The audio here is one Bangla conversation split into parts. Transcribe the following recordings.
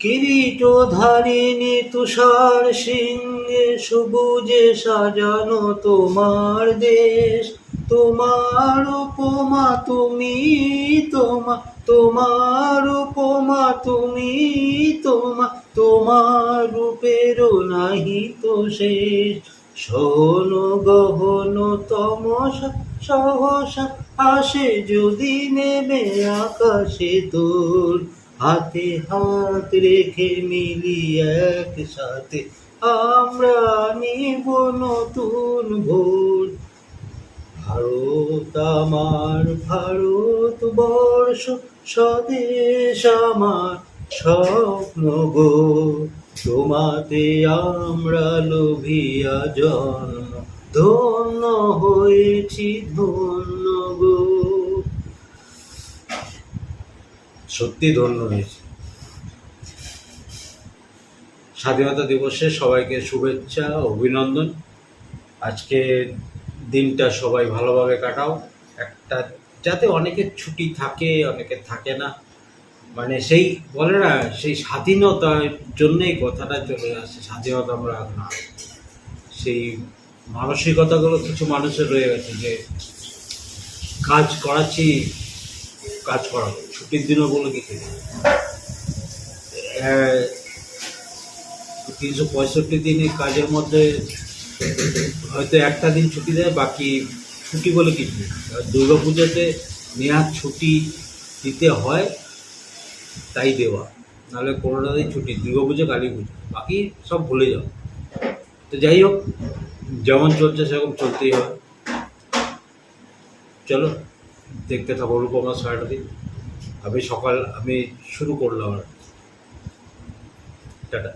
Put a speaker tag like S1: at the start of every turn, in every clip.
S1: কিরিট ধারিণী তুষার সিংহে সবুজে সাজানো তোমার দেশ। তোমার উপমা তুমি তোমা, তোমার উপমা তুমি তোমা, তোমার রূপেরও নাহি তো শেষ। শোন গহন তমসা, সহসা আসে যদি নেমে আকাশে তোর হাতে হাত রেখে মিলি একসাথে আমরা নিব নতুন ভোর ভারত আমার, ভারত বর্ষ, স্বদেশ আমার স্বপ্ন গো। তোমাতে আমরা লোভিয়া জন্ম, ধন্য হয়েছি ধন্য গো। সত্যি ধন্য হয়েছি। স্বাধীনতা দিবসে সবাইকে শুভেচ্ছা, অভিনন্দন। আজকে দিনটা সবাই ভালোভাবে কাটাও। একটা যাতে অনেকের ছুটি থাকে অনেকের থাকে না। মানে সেই বলে না, সেই স্বাধীনতার জন্যেই কথাটা চলে আসে, স্বাধীনতা আমরা না। সেই মানসিকতাগুলো কিছু মানুষের রয়ে গেছে যে, কাজ করাচ্ছি, কাজ করাবো। ছুটির নেই। আহ, তিনশো পঁয়ষট্টি দিনই কাজের মধ্যে হয়তো একটা দিন ছুটি দেয় বাকি ছুটি বলে কিছু নেই। দুর্গা পুজোতে নেওয়ার ছুটি দিতে হয় তাই দেওয়া। নাহলে কোনোটাতেই ছুটি দুর্গা পুজো কালী পুজো বাকি সব ভুলে যাও। তো যাই হোক যেমন চলছে সেরকম চলতেই হয় চলো দেখতে থাকো রূপমা সারাটা দিন। আমি সকাল আমি শুরু করলাম আর টাটা।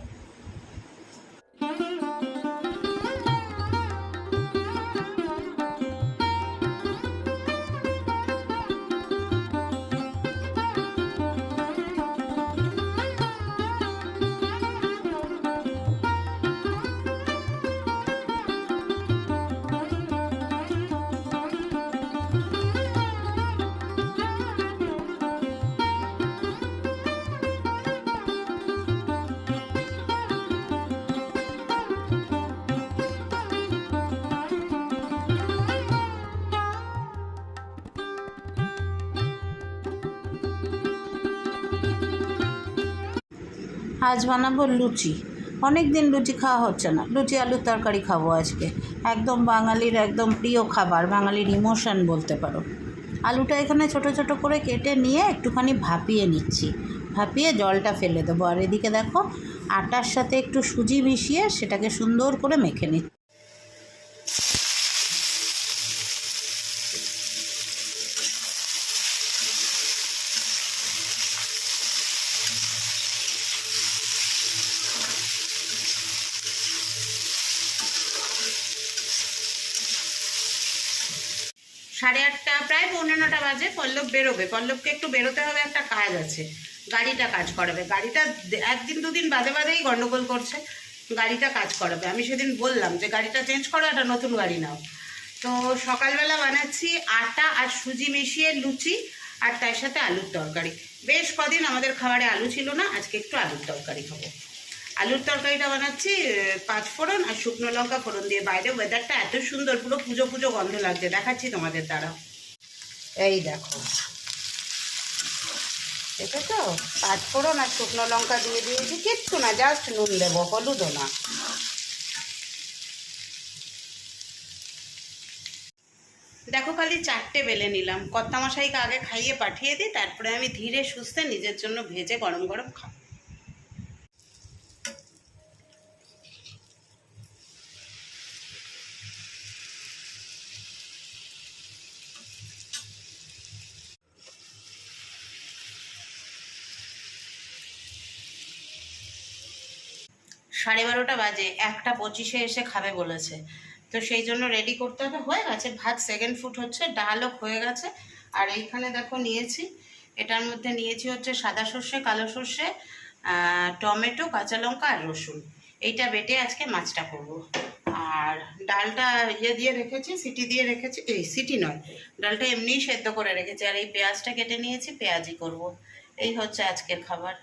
S2: আজ বানাবো লুচি। অনেক দিন লুচি খাওয়া হচ্ছে না। লুচি, আলুর তরকারি খাব আজকে। একদম বাঙালির একদম প্রিয় খাবার, বাঙালির ইমোশন বলতে পারো। আলুটা এখানে ছোট ছোট করে কেটে নিয়ে একটুখানি ভাপিয়ে নিচ্ছি। ভাপিয়ে জলটা ফেলে দেবো। আর এদিকে দেখো, আটার সাথে একটু সুজি মিশিয়ে সেটাকে সুন্দর করে মেখে নিচ্ছি। সাড়ে আটটা, প্রায় পৌনে নটা বাজে, পল্লব বেরোবে। পল্লবকে একটু বেরোতে হবে, একটা কাজ আছে। গাড়িটা কাজ করাবে। গাড়িটা একদিন দুদিন বাদে বাদেই গণ্ডগোল করছে। গাড়িটা কাজ করাবে। আমি সেদিন বললাম যে, গাড়িটা চেঞ্জ করো, একটা নতুন গাড়ি নাও। তো সকালবেলা বানাচ্ছি আটা আর সুজি মিশিয়ে লুচি আর তার সাথে আলুর তরকারি। বেশ কদিন আমাদের খাবারে আলু ছিল না, আজকে একটু আলুর তরকারি খাব। আলুর তরকারিটা বানাচ্ছি পাঁচ ফোড়ন আর শুকনো লঙ্কা ফোড়ন দিয়ে। বাইরে ওয়েদারটা এত সুন্দর, পুরো পুজো পুজো গন্ধ লাগছে। দেখাচ্ছি তোমাদের দ্বারা এই দেখো। দেখেছ? পাঁচ ফোড়ন আর শুকনো লঙ্কা দিয়ে দিয়েছি। কিচ্ছু না জাস্ট নুন দেবো হলুদও না। দেখো, খালি চারটে বেলে নিলাম। কর্তামশাইকে আগে খাইয়ে পাঠিয়ে দিই, তারপরে আমি ধীরে সুস্থে নিজের জন্য ভেজে গরম গরম খাব। সাড়ে বারোটা বাজে, একটা পঁচিশে এসে খাবে বলেছে। তো সেই জন্য রেডি করতে হবে। হয়ে গেছে, ভাত সেকেন্ড ফুট হচ্ছে, ডালও হয়ে গেছে। আর এইখানে দেখো নিয়েছি, এটার মধ্যে নিয়েছি হচ্ছে সাদা সর্ষে, কালো সর্ষে টমেটো, কাঁচা লঙ্কা আর রসুন। এইটা বেটে আজকে মাছটা করব। আর ডালটা ইয়ে দিয়ে রেখেছি, সিটি দিয়ে রেখেছি, এই সিটি নয়, ডালটা এমনিই সেদ্ধ করে রেখেছি। আর এই পেঁয়াজটা কেটে নিয়েছি পেঁয়াজি করব। এই হচ্ছে আজকের খাবার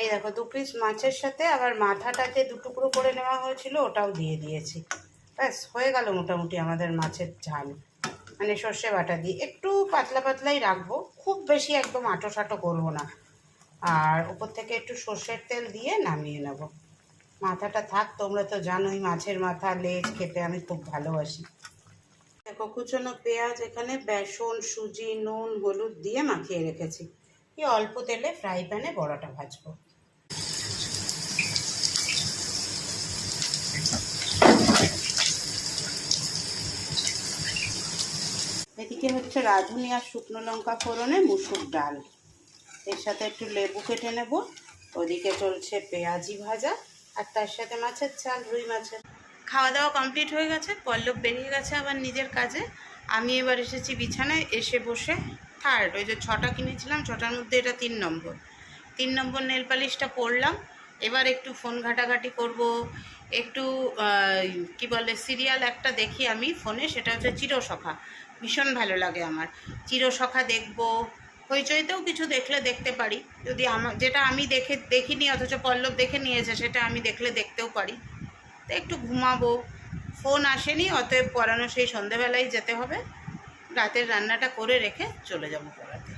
S2: এই দেখো দু পিস মাছের সাথে আবার মাথাটাকে দু টুকরো করে নেওয়া হয়েছিল, ওটাও দিয়ে দিয়েছি। ব্যাস, হয়ে গেল মোটামুটি আমাদের মাছের ঝাল। মানে সর্ষে বাটা দিয়ে। একটু পাতলা পাতলাই রাখব, খুব বেশি একদম আটো সাটো করব না। আর ওপর থেকে একটু সর্ষের তেল দিয়ে নামিয়ে নেব। মাথাটা থাক, তোমরা তো জানোই মাছের মাথা, লেজ খেতে আমি খুব ভালোবাসি। দেখো, কুচনো পেঁয়াজ এখানে বেসন, সুজি, নুন, হলুদ দিয়ে মাখিয়ে রেখেছি। এই অল্প তেলে ফ্রাই প্যানে বড়াটা ভাজবো। এদিকে হচ্ছে রাঁধুনি আর শুকনো লঙ্কা ফোড়নে মুসুর ডাল। এর সাথে একটু লেবু কেটে নেব। ওদিকে চলছে পেঁয়াজি ভাজা, আর তার সাথে মাছের চাল রুই মাছের। খাওয়া দাওয়া কমপ্লিট হয়ে গেছে, পল্লব বেরিয়ে গেছে আবার নিজের কাজে। আমি এবার এসেছি বিছানায়, এসে বসে থার্ড ওই যে ছটা কিনেছিলাম, ছটার মধ্যে এটা তিন নম্বর। তিন নম্বর নেল পালিশটা পরলাম, এবার একটু ফোন ঘাটাঘাটি করব, একটু কি বলে সিরিয়াল একটা দেখি আমি ফোনে সেটা হচ্ছে চিরসখা ভীষণ ভালো লাগে আমার। চিরসখা দেখব। হইচইতেও কিছু দেখলে দেখতে পারি। যদি আমার যেটা আমি দেখে, দেখিনি, অথচ পল্লব দেখে নিয়েছে, সেটা আমি দেখলে দেখতেও পারি। তো একটু ঘুমাবো। ফোন আসেনি, অতএব পড়ানো সেই সন্ধেবেলায় যেতে হবে। রাতের রান্নাটা করে রেখে চলে যাব পড়াতে।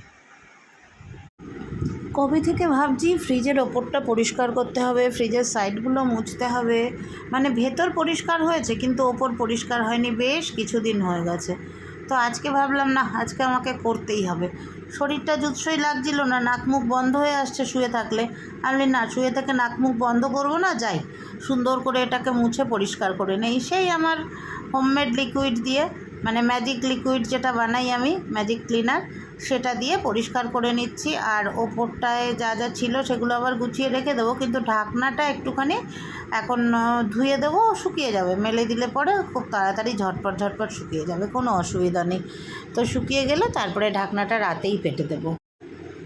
S2: কবে থেকে ভাবছি ফ্রিজের ওপরটা পরিষ্কার করতে হবে, ফ্রিজের সাইডগুলো মুছতে হবে। মানে ভেতর পরিষ্কার হয়েছে, কিন্তু ওপর পরিষ্কার হয়নি। বেশ কিছুদিন হয়ে গেছে। তো আজকে ভাবলাম, না, আজকে আমাকে করতেই হবে। শরীরটা জুৎসই লাগছিল না, নাক মুখ বন্ধ হয়ে আসছে শুয়ে থাকলে। আমি না, শুয়ে থেকে নাক মুখ বন্ধ করব না, যাই। সুন্দর করে এটাকে মুছে পরিষ্কার করে নেই। সেই আমার হোমমেড লিকুইড দিয়ে মানে ম্যাজিক লিকুইড যেটা বানাই আমি ম্যাজিক ক্লিনার সেটা দিয়ে পরিষ্কার করে নিচ্ছি। আর ওপরটায় যা যা ছিল সেগুলো আবার গুছিয়ে রেখে দেবো। কিন্তু ঢাকনাটা একটুখানি এখন ধুয়ে দেবো, শুকিয়ে যাবে। মেলে দিলে পরে খুব তাড়াতাড়ি ঝটপট ঝটপট শুকিয়ে যাবে, কোনো অসুবিধা নেই। তো শুকিয়ে গেলে তারপরে ঢাকনাটা রাতেই পেটে দেবো।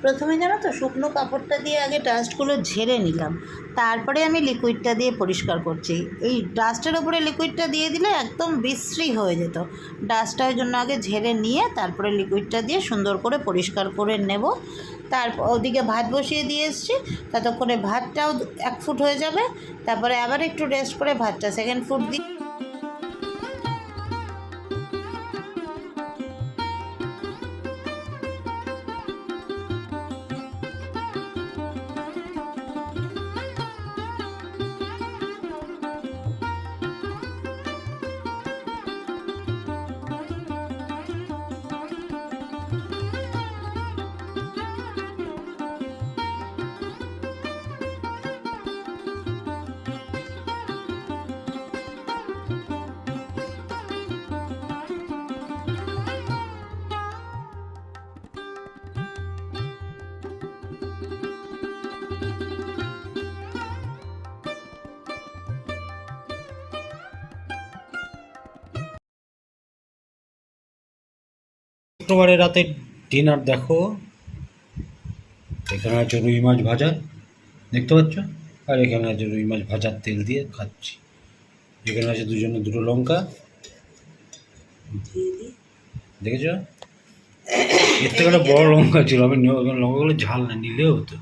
S2: প্রথমে জানো তো, শুকনো কাপড়টা দিয়ে আগে ডাস্টগুলো ঝেড়ে নিলাম। তারপরে আমি লিকুইডটা দিয়ে পরিষ্কার করছি। এই ডাস্টের ওপরে লিকুইডটা দিয়ে দিলে একদম বিশ্রী হয়ে যেত। ডাস্টটার জন্য আগে ঝেড়ে নিয়ে তারপরে লিকুইডটা দিয়ে সুন্দর করে পরিষ্কার করে নেব। তারপর ওদিকে ভাত বসিয়ে দিয়ে এসছি। ততক্ষণে ভাতটাও এক ফুট হয়ে যাবে। তারপরে আবার একটু রেস্ট করে ভাতটা সেকেন্ড ফুট দিই
S1: শুক্রবারে রাতে ডিনার দেখো। এখানে আছে রুই মাছ ভাজা দেখতে পাচ্ছ? আর এখানে আছে রুই মাছ ভাজার তেল দিয়ে খাচ্ছি। এখানে আছে দুজনে দুটো লঙ্কা। দেখেছ? এর থেকে একটা বড় লঙ্কা ছিল আমি লঙ্কাগুলো ঝাল না নিলেও হতো।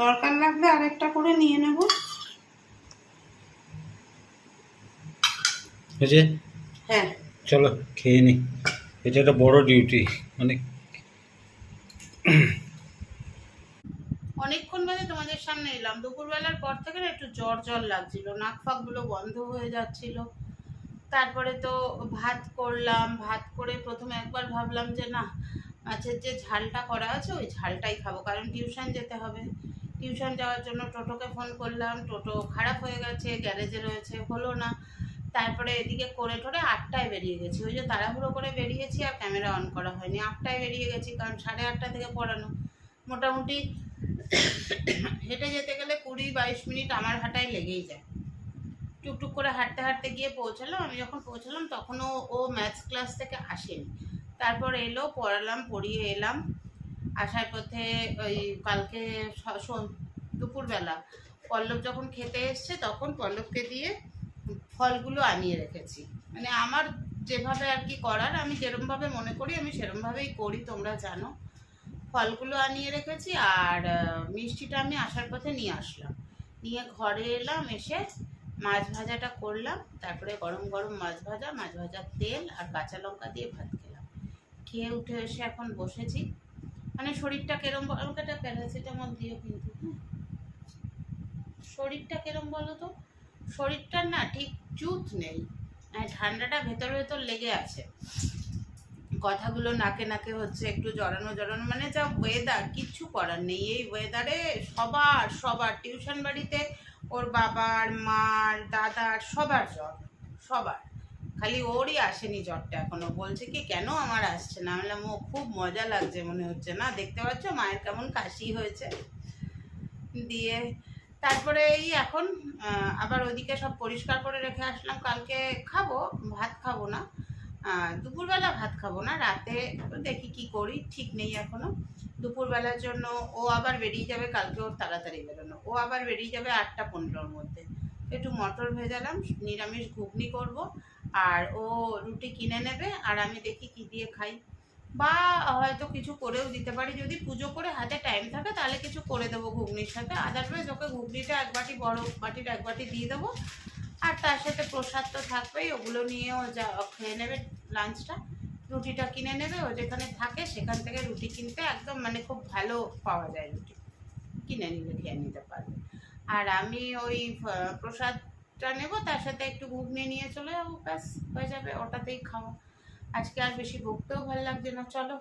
S2: দরকার লাগলে আরেকটা করে নিয়ে নেব। হ্যাঁ।
S1: চলো খেয়ে নি। এটা একটা বড় ডিউটি মানে
S2: অনেকক্ষণ বাদে তোমাদের সামনে এলাম। দুপুরবেলার পর থেকে না একটু জ্বর জ্বর লাগছিল, নাক ফাকগুলো বন্ধ হয়ে যাচ্ছিল। তারপরে তো ভাত করলাম, ভাত করে প্রথমে একবার ভাবলাম যে না, মাছের যে ঝালটা করা আছে ওই ঝালটাই খাব, কারণ টিউশন যেতে হবে। টিউশন যাওয়ার জন্য টোটোকে ফোন করলাম, টোটো খারাপ হয়ে গেছে, গ্যারেজে রয়েছে, হলো না। তারপরে এদিকে করে টোরে আটটায় বেরিয়ে গেছি। ওই যে তাড়াহুড়ো করে বেরিয়েছি আর ক্যামেরা অন করা হয়নি। আটটায় বেরিয়ে গেছি কারণ সাড়ে আটটা থেকে পড়ানো। মোটামুটি হেঁটে যেতে গেলে কুড়ি বাইশ মিনিট আমার হাঁটায় লেগেই যায়। টুকটুক করে হাঁটতে হাঁটতে গিয়ে পৌঁছালাম আমি যখন পৌঁছালাম তখনও ও ম্যাথস ক্লাস থেকে আসেনি। তারপর এলো, পড়ালাম, পড়িয়ে এলাম। আসার পথে ওই কালকে দুপুরবেলা পল্লব যখন খেতে এসছে তখন পল্লবকে দিয়ে ফলগুলো আনিয়ে রেখেছি। মানে আমার যেভাবে আর কি করার, আমি যেরমভাবে মনে করি, আমি সেরমভাবেই করি, তোমরা জানো। ফলগুলো আনিয়ে রেখেছি আর মিষ্টিটা আমি আসার পথে নিয়ে আসলাম। নিয়ে ঘরে এলাম, এসে মাছ ভাজাটা করলাম, তারপরে গরম গরম মাছ ভাজা, মাছ ভাজার তেল আর কাঁচা লঙ্কা দিয়ে ভাত খেলাম। খেয়ে উঠে এসে এখন বসেছি। মানে শরীরটা কেরম বল- একটা প্যারাসিটামল দিও কিন্তু হ্যাঁ। শরীরটা কেরম বলো তো? শরীরটার না ঠিক চুত নেই। মানে ঠান্ডাটা ভেতর ভেতর লেগে আছে। কথাগুলো নাকে নাকে হচ্ছে একটু জড়ানো জড়ানো মানে যা ওয়েদার কিচ্ছু করার নেই। এই ওয়েদারে সবার সবার টিউশন বাড়িতে ওর বাবার, মার, দাদার, সবার জ্বর, সবার। খালি ওরই আসেনি জ্বরটা এখনও। বলছে কি, কেন আমার আসছে না? আমি ও খুব মজা লাগছে মনে হচ্ছে না। দেখতে পাচ্ছ মায়ের কেমন কাশি হয়েছে? দিয়ে তারপরে এই এখন আবার ওইদিকে সব পরিষ্কার করে রেখে আসলাম। কালকে খাব, ভাত খাব না। দুপুরবেলা ভাত খাব না, রাতে দেখি কি করি, ঠিক নেই এখনও। দুপুরবেলার জন্য ও আবার বেরিয়ে যাবে, কালকে ওর তাড়াতাড়ি বেরোনো। ও আবার বেরিয়ে যাবে আটটা পনেরোর মধ্যে। একটু মটর ভেজালাম, নিরামিষ ঘুগনি করব, আর ও রুটি কিনে নেবে, আর আমি দেখি কি দিয়ে খাই। বা হয়তো কিছু করেও দিতে পারি। যদি পুজো করে হাতে টাইম থাকে, তাহলে কিছু করে দেবো ঘুগনির সাথে। আদারওয়াইজ ওকে ঘুগনিটা এক বাটি, বড় বাটির এক বাটি দিয়ে দেবো। আর তার সাথে প্রসাদ তো থাকবেই, ওগুলো নিয়েও যা খেয়ে নেবে লাঞ্চটা রুটিটা কিনে নেবে, ও যেখানে থাকে সেখান থেকে রুটি কিনতে একদম মানে খুব ভালো পাওয়া যায় রুটি। কিনে নিলে খেয়ে নিতে পারবে। আর আমি ওই প্রসাদটা নেব, তার সাথে একটু ঘুগনি নিয়ে চলে যাব, ব্যাস, হয়ে যাবে, ওটাতেই খাওয়া আজকে আর বেশি বকতেও ভালো লাগছে না। চলো,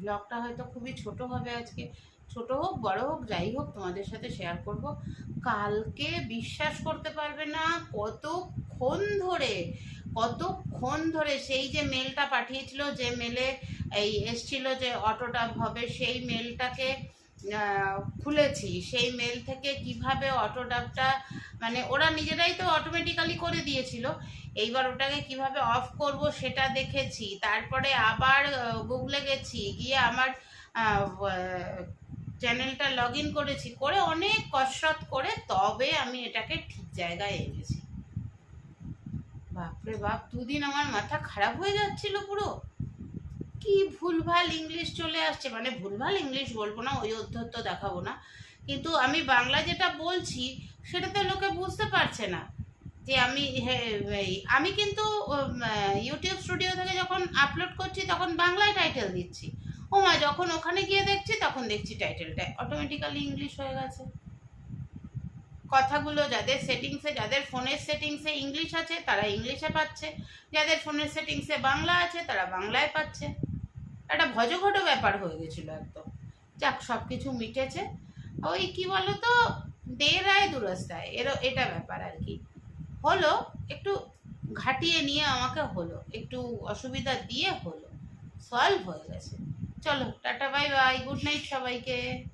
S2: ব্লগটা হয়তো খুবই ছোট হবে আজকে। ছোট হোক, বড় হোক, যাই হোক, তোমাদের সাথে শেয়ার করব। কালকে বিশ্বাস করতে পারবে না কতক্ষণ ধরে কতক্ষণ ধরে সেই যে মেলটা পাঠিয়েছিল, যে মেলে এই এসছিল যে অটোটা হবে, সেই মেলটাকে খুলেছি। সেই মেল থেকে কীভাবে অটোডাবটা মানে ওরা নিজেরাই তো অটোমেটিক্যালি করে দিয়েছিল। এইবার ওটাকে কীভাবে অফ করব সেটা দেখেছি। তারপরে আবার গুগলে গেছি, গিয়ে আমার চ্যানেলটা লগ ইন করেছি, করে অনেক কসরত করে তবে আমি এটাকে ঠিক জায়গায় এনেছি। বাপরে বাপ, দুদিন আমার মাথা খারাপ হয়ে যাচ্ছিল পুরো। কি ভুলভাল ইংলিশ চলে আসছে? মানে ভুলভাল ইংলিশ বলব না, ওই অধ্যত্ত দেখাবো না। কিন্তু আমি বাংলা যেটা বলছি, সেটা তো লোকে বুঝতে পারছে না। যে আমি আমি কিন্তু ইউটিউব স্টুডিও থেকে যখন আপলোড করছি, তখন বাংলায় টাইটেল দিচ্ছি। ও মা, যখন ওখানে গিয়ে দেখছি, তখন দেখছি টাইটেলটা অটোমেটিক্যালি ইংলিশ হয়ে গেছে। কথাগুলো যাদের সেটিংসে যাদের ফোনের সেটিংসে ইংলিশ আছে, তারা ইংলিশে পাচ্ছে। যাদের ফোনের সেটিংসে বাংলা আছে, তারা বাংলায় পাচ্ছে। একটা ভজঘট ব্যাপার হয়ে গেছিল একদম। যাক সব কিছু মিটেছে। ওই কি বলো তো দের আয় দুরস্তায় এর এটা ব্যাপার আর কি। হলো, একটু ঘাটিয়ে নিয়ে আমাকে হলো, একটু অসুবিধা দিয়ে হলো। সলভ হয়ে গেছে। চলো, tata, bye bye, good night সবাইকে।